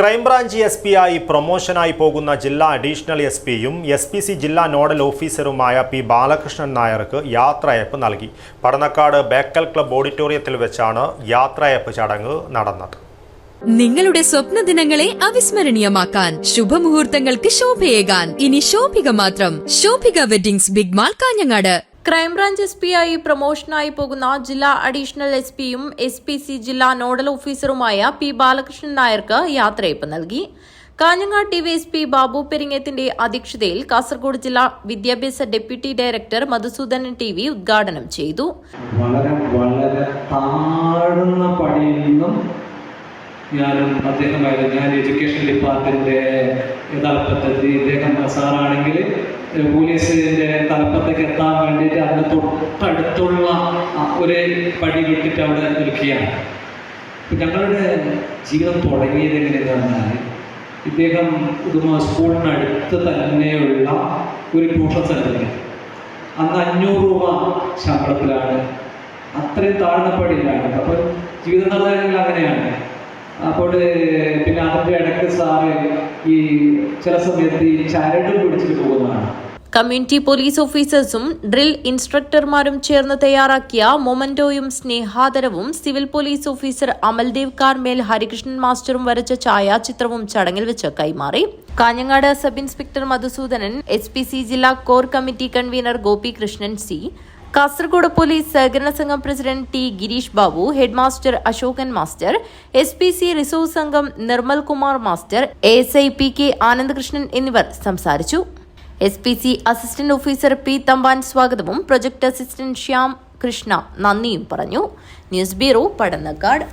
Crime branch S P ആയി പ്രൊമോഷനായി പോകുന്ന ജില്ലാ അഡീഷണൽ എസ് പിയും എസ് പി സി ജില്ലാ നോഡൽ ഓഫീസറുമായ പി ബാലകൃഷ്ണൻ നായർക്ക് യാത്രയപ്പ് നൽകി. പടന്നക്കാട് ബേക്കൽ ക്ലബ് ഓഡിറ്റോറിയത്തിൽ വെച്ചാണ് യാത്രയപ്പ് ചടങ്ങ് നടന്നത്. നിങ്ങളുടെ സ്വപ്ന ദിനങ്ങളെ അവിസ്മരണീയമാക്കാൻ ശുഭമുഹൂർത്തങ്ങൾക്ക് ശോഭയേകാൻ. ഇനി ശോഭിക മാത്രം. Shobhika weddings big mall Kanhangad. Crime branch S P ആയി പ്രൊമോഷനായി പോകുന്ന ജില്ലാ അഡീഷണൽ എസ് പിയും എസ് പി സി ജില്ലാ നോഡൽ ഓഫീസറുമായ പി ബാലകൃഷ്ണൻ നായർക്ക് യാത്രയപ്പ് നൽകി. Kanhangad T V S P Babu പെരിങ്ങത്തിന്റെ അധ്യക്ഷതയിൽ കാസർഗോഡ് ജില്ലാ വിദ്യാഭ്യാസ deputy director Madhusudanan T V ഉദ്ഘാടനം ചെയ്തു. വളരെ വളരെ താഴ്ന്ന പടിയിൽ നിന്നും ഞാനും അദ്ദേഹമായിരുന്നു ഞാൻ എഡ്യൂക്കേഷൻ ഡിപ്പാർട്ട്മെന്റിന്റെ തലപ്പത്തെത്തി. ഇദ്ദേഹം സാറാണെങ്കിൽ പോലീസിന്റെ തലപ്പത്തേക്ക് എത്താൻ വേണ്ടിയിട്ട് അതിന് തൊട്ടടുത്തുള്ള ഒരു പടി വിട്ടിട്ട് അവിടെ നിൽക്കുകയാണ്. ഞങ്ങളുടെ ജീവിതം തുടങ്ങിയത് എങ്ങനെയെന്ന് പറഞ്ഞാൽ ഇദ്ദേഹം സ്കൂളിനടുത്ത് തന്നെയുള്ള ഒരു ട്യൂഷൻ സെന്ററിൽ അന്ന് അഞ്ഞൂറ് രൂപ ശമ്പളത്തിലാണ്. അത്രയും താഴ്ന്ന പടിയിലാണ്. അപ്പോൾ ജീവിത നിലവാരങ്ങൾ അങ്ങനെയാണ്. അപ്പോൾ പിന്നെ അതിന്റെ ഇടയ്ക്ക് സാറ് ഈ ചില സമയത്ത് ഈ ചരട് പിടിച്ചിട്ട് പോകുന്നതാണ്. കമ്മ്യൂണിറ്റി പോലീസ് ഓഫീസേഴ്സും ഡ്രിൽ ഇൻസ്ട്രക്ടർമാരും ചേർന്ന് തയ്യാറാക്കിയ മൊമന്റോയും സ്നേഹാദരവും civil police officer Amaldev Carmel Harikrishnan മാസ്റ്ററും വരച്ച ഛായാചിത്രവും ചടങ്ങിൽ വെച്ച് കൈമാറി. Kanhangad sub inspector Madhusudanan S ജില്ലാ core committee convener Gopikrishnan C Kasaragod police സഹകരണ സംഘം president T Girish Babu head master Ashokan master S P C resource സംഘം Nirmal Kumar master S I P K Anandakrishnan എന്നിവർ സംസാരിച്ചു. S P C assistant officer P Thampan സ്വാഗതവും project assistant Shyam Krishna നന്ദിയും പറഞ്ഞു. News bureau Padannakkad.